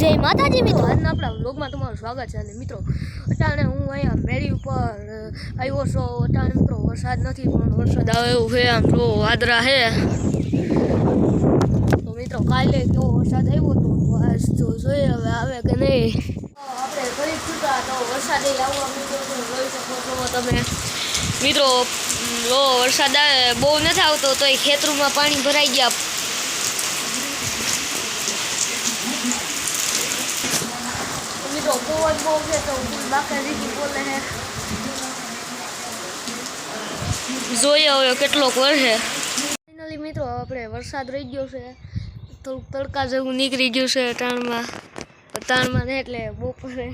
જય માતાજી, મિત્રો. આજના આપણા વ્લોગમાં તમારું સ્વાગત છે અને મિત્રો, અટાણે હું અહીંયા મેરી ઉપર આવ્યો છો. અટાણે મિત્રો, વરસાદ નથી, પણ વરસાદ આવે એવું છે. આમ તો વાદરા છે. તો મિત્રો, કાલે કેવો વરસાદ આવ્યો તો આજ તો જોઈએ હવે આવે કે નહીં. આપણે ફરી છૂટા તો વરસાદ આવવા મિત્રો જોઈ શકો છો તમે. મિત્રો લો વરસાદ આવે, બહુ નથી આવતો, તો એ ખેતરોમાં પાણી ભરાઈ ગયા. મિત્રો પવન બહુ છે તો બાકા દીધી બોલે છે જોઈએ હવે કેટલોક વરસે ફાઇનલી મિત્રો આપણે વરસાદ રહી ગયો છે. થોડુંક તડકા જેવું નીકળી ગયું છે તાણમાં તાણમાં ને એટલે બપોરે.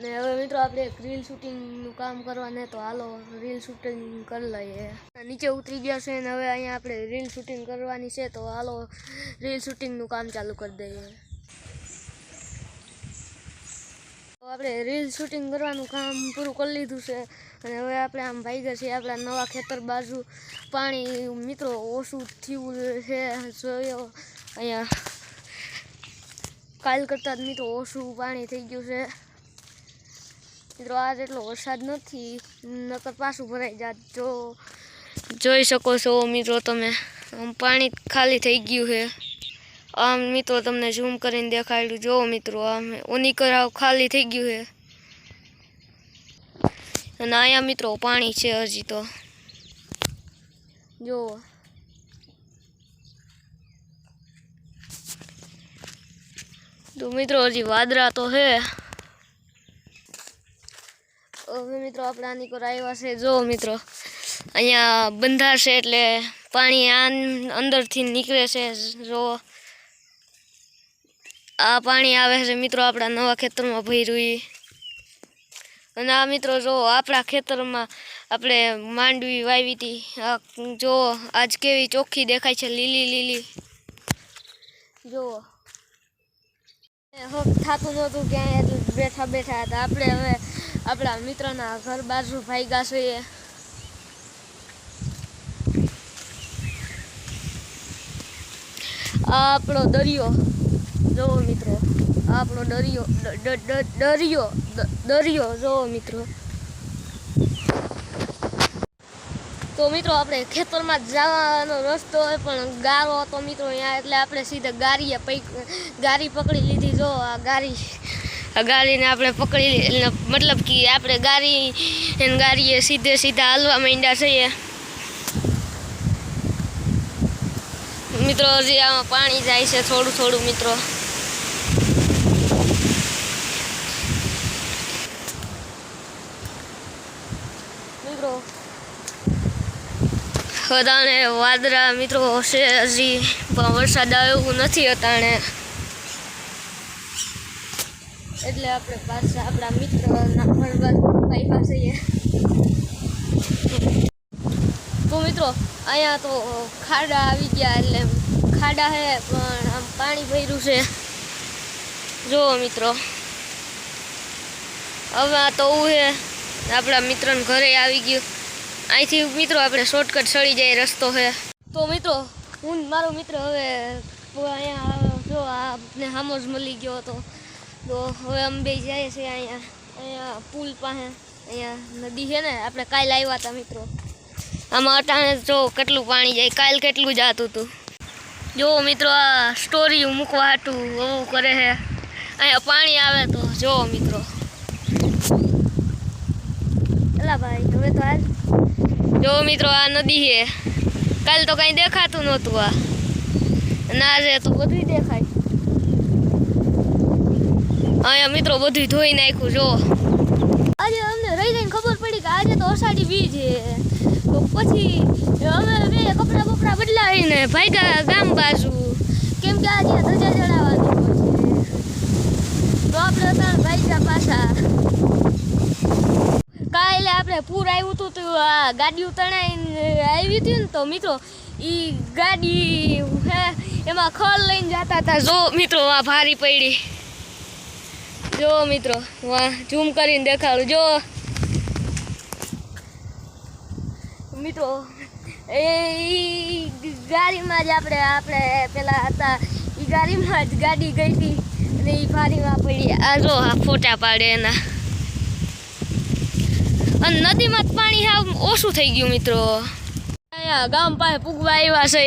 ને હવે મિત્રો આપણે એક રીલ શૂટિંગનું કામ કરવાને તો હાલો રીલ શૂટિંગ કરી લઈએ. નીચે ઉતરી ગયા છે ને હવે અહીંયા આપણે રીલ શૂટિંગ કરવાની છે તો હાલો રીલ શૂટિંગનું કામ ચાલુ કરી દઈએ તો આપણે રીલ શૂટિંગ કરવાનું કામ પૂરું કરી લીધું છે. અને હવે આપણે આમ ગયા છીએ આપણા નવા ખેતર બાજુ. પાણી મિત્રો ઓછું થયું છે. જોયો. અહીંયા કાલ કરતાં જ મિત્રો ઓછું પાણી થઈ ગયું છે. મિત્રો આજ એટલો વરસાદ નથી, નકર પાછું ભરાઈ જાત. જો, જોઈ શકો છો મિત્રો તમે. આમ પાણી ખાલી થઈ ગયું છે. આમ મિત્રો તમને ઝૂમ કરીને દેખાડ્યું. જોવો મિત્રો, આમ ઓની કરાવ ખાલી થઈ ગયું છે. અને અહીંયા મિત્રો પાણી છે હજી તો. જુઓ તો મિત્રો હજી વાદળા તો છે. હવે મિત્રો આપણે આની કોર આવ્યા છે. જો મિત્રો, અહીંયા બંધાર છે એટલે પાણી આ અંદરથી નીકળે છે. જો. આ પાણી આવે છે મિત્રો આપણા નવા ખેતરમાં ભર્યું. અને આ મિત્રો જો આપણા ખેતરમાં આપણે માંડવી વાવી હતી જો આજ કેવી ચોખ્ખી દેખાય છે, લીલી લીલી. જુઓ થતું નહોતું ક્યાંય એટલું બેઠા બેઠા હતા. આપણે હવે આપણા મિત્રના ઘર બાજુ ભાગ્યા છીએ. આપણો દરિયો. જોવો મિત્રો, આપણો દરિયો દરિયો દરિયો જોવો મિત્રો. તો મિત્રો, આપણે ખેતરમાં જવાનો રસ્તો હોય, પણ ગારો હતો મિત્રો અહીંયા, એટલે આપણે સીધા ગાડીએ ગાડી પકડી લીધી. જો આ ગાડી આ ગાડીને આપણે પકડી મતલબ કે આપણે ગાડી ગાડીએ સીધે સીધા હાલવા માંડ્યા છીએ. મિત્રો હજી આમાં પાણી જાય છે થોડું થોડું મિત્રો. મિત્રો. અટાણે વાદળા મિત્રો હશે હજી પણ વરસાદ આવ્યો એવું નથી અટાણે એટલે આપણે પાછા આપણા મિત્રના ભણવા બાજુ પાસે તો મિત્રો, અહીંયા તો ખાડા આવી ગયા એટલે ખાડા છે પણ આમ પાણી ભર્યું છે. જુઓ મિત્રો. હવે આ તો ઉ છે આપણા મિત્રને ઘરે આવી ગયું. અહીંથી મિત્રો આપણે શોર્ટકટ ચડી જાય રસ્તો છે તો મિત્રો, હું મારો મિત્ર હવે અહીંયા જો આપને સામો જ મળી ગયો હતો. તો હવે અમે જાય છે અહીંયા અહીંયા પુલ પાસે, અહીંયા નદી છે ને, આપણે કાલે આવ્યા હતા મિત્રો. આમાં અટાણે જો કેટલું પાણી જાય, કાલ કેટલું જાતું હતું જો મિત્રો, આ સ્ટોરી મૂકવા હાટું એવું કરે છે અહીંયા પાણી આવે તો જો મિત્રો. એલા ભાઈ હવે તો હાલ. જો મિત્રો, આ નદી છે કાલ તો કાંઈ દેખાતું નહોતું આ. ના છે તો બધું દેખાય. અહીંયા મિત્રો બધું ધોઈ નાખ્યું, જો. આજે અમને રહી જઈને ખબર પડી કે આજે તો અષાઢી બીજ છે તો પછી અમે બે કપડાં બપડા બદલાવીને ભાગ્યા ગામ બાજુ. કેમ કે આજે ધજા ચડાવવાની તો આપણે ત્રણ ભાગ્યા પાછા. કાલે આપણે પૂર આવ્યું હતું તો આ ગાડી તણાઈને આવી હતી ને તો મિત્રો એ ગાડી એમાં ખલ લઈને જતા હતા. જો મિત્રો આ ભારી પડી. જો મિત્રો વાહ ઝૂમ કરીને દેખાડું. જો મિત્રો, એ ગાડીમાં જ આપણે આપણે પેલા હતા એ ગાડીમાં જ ગાડી ગઈ હતી અને એ પાણીમાં પડી. આ જો આ ફોટા પાડે એના. અને નદીમાં પાણી હાવ ઓછું થઈ ગયું મિત્રો. અહીંયા ગામ પાસે પૂગવા આવ્યા છે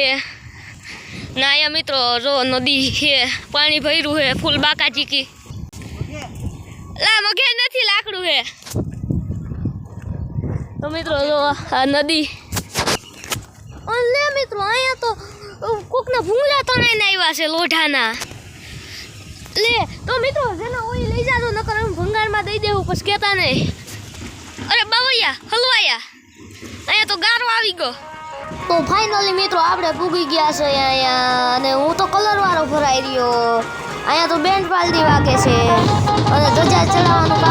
ના અહીંયા મિત્રો જો નદી છે, પાણી ભર્યું છે, ફૂલ બાકા ચીકી લા મગે નથી લાકડું છે. તો મિત્રો આ નદી. લે મિત્રો, અહીંયા તો કોકના ભૂંગળા તણાઈને આવ્યા છે લોઢાના. લે, તો મિત્રો, જેના ઓઈ લઈ જાજો, નકર હું ભંગારમાં દઈ દેવું, પછી કહેતા નહીં. અરે બાવૈયા હલવાયા. અહીંયા તો ગારો આવી ગયો. તો ફાઇનલી મિત્રો, આપણે પૂગી ગયા છે અહીંયા, અને હું તો કલર વાળો ભરાઈ રહ્યો. અહીંયા તો બેન્ડ પાલડી વાગે છે. અને ધજા ચલાવવાનું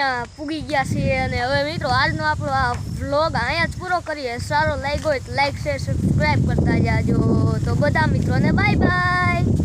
અહીંયા પૂગી ગયા છીએ અને હવે મિત્રો આજનો આપણો આ વ્લોગ અહીંયા જ પૂરો કરીએ. સારો લાગ્યો હોય તો લાઈક શેર સબસ્ક્રાઈબ કરતા જાજો. તો બધા મિત્રોને બાય બાય